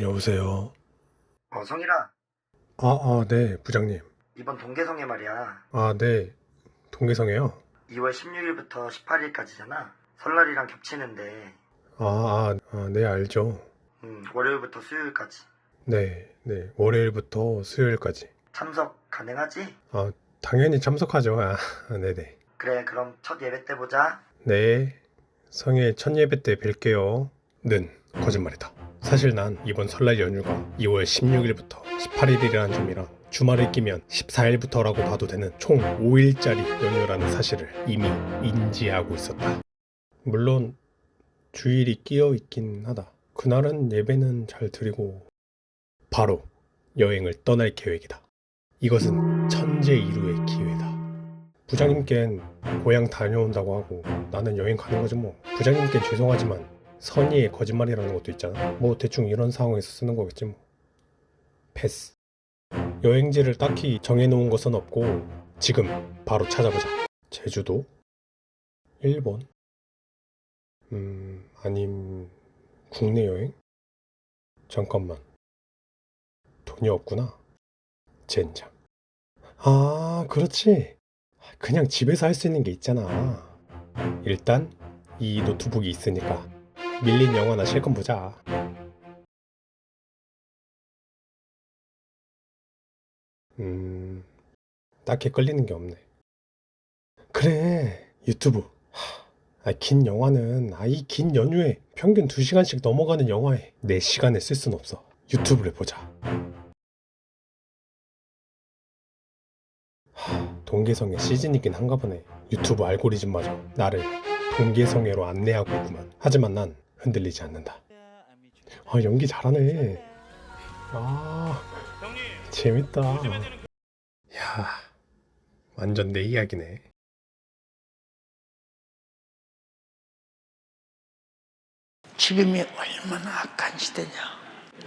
여보세요. 어, 성일아, 아, 아, 네, 부장님. 이번 동계성애 말이야. 아, 네. 동계성이요? 2월 16일부터 18일까지잖아. 설날이랑 겹치는데, 아, 아, 아, 네, 알죠. 음, 월요일부터 수요일까지. 네, 네. 월요일부터 수요일까지. 참석 가능하지? 아, 당연히 참석하죠. 아, 네네. 그래, 그럼 첫 예배 때 보자. 네. 성의 첫 예배 때 뵐게요. 는 거짓말이다. 사실 난 이번 설날 연휴가 2월 16일부터 18일이라는 점이랑 주말을 끼면 14일부터라고 봐도 되는 총 5일짜리 연휴라는 사실을 이미 인지하고 있었다. 물론 주일이 끼어 있긴 하다. 그날은 예배는 잘 드리고 바로 여행을 떠날 계획이다. 이것은 천재 이루의 기회다. 부장님께는 고향 다녀온다고 하고 나는 여행 가는 거지 뭐. 부장님께 죄송하지만 선의의 거짓말이라는 것도 있잖아. 뭐 대충 이런 상황에서 쓰는 거겠지 뭐. 패스. 여행지를 딱히 정해놓은 것은 없고 지금 바로 찾아보자. 제주도? 일본? 음, 아님 국내 여행? 잠깐만. 돈이 없구나. 젠장. 아, 그렇지. 그냥 집에서 할 수 있는 게 있잖아. 일단 이 노트북이 있으니까 밀린 영화나 실컷 보자. 음, 딱히 끌리는 게 없네. 그래, 유튜브. 하, 아, 긴 영화는 아, 이 긴 연휴에 평균 2시간씩 넘어가는 영화에 내 시간을 쓸 순 없어. 유튜브를 보자. 하, 동계성애 시즌이긴 한가 보네. 유튜브 알고리즘마저 나를 동계성애로 안내하고 있구만. 하지만 난 흔들리지 않는다. 아 연기 잘하네. 아 재밌다. 야 완전 내 이야기네. 지금이 얼마나 악한 시대냐.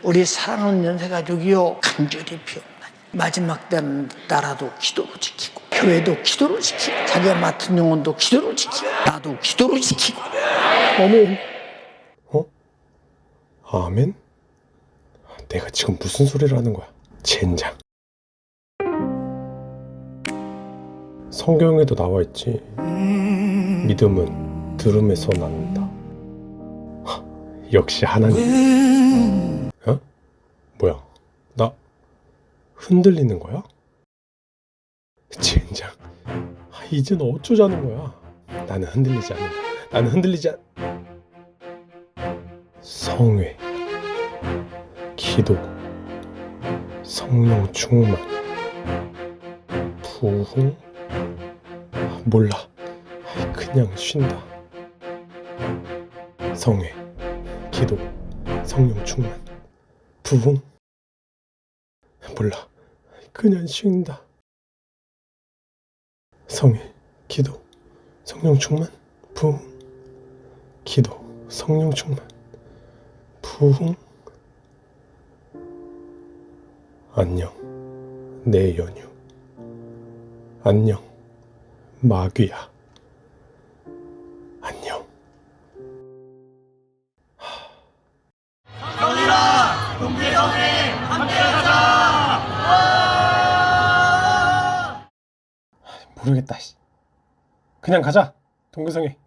우리 사랑하는 연세가족이요 간절히 비옵나니 마지막 때는 나라도 기도로 지키고 교회도 기도로 지키고 자기가 맡은 영혼도 기도로 지키고 나도 기도로 지키고 어머. 어? 아멘? 내가 지금 무슨 소리를 하는 거야? 젠장. 성경에도 나와 있지. 믿음은 들음에서. 하, 역시 하나님. 어? 뭐야? 나 흔들리는 거야? 젠장. 아, 이젠 어쩌자는 거야? 나는 흔들리지 않는다. 나는 흔들리지 않... 성회, 기도, 성령 충만, 부흥, 아, 몰라, 그냥 쉰다. 성회, 기도, 성령 충만, 부흥, 몰라, 그냥 쉰다. 성회, 기도, 성령 충만, 부흥, 기도, 성령 충만. 부흥 안녕 내 연휴. 안녕 마귀야. 안녕. 모르겠다 씨. 그냥 가자 동교성에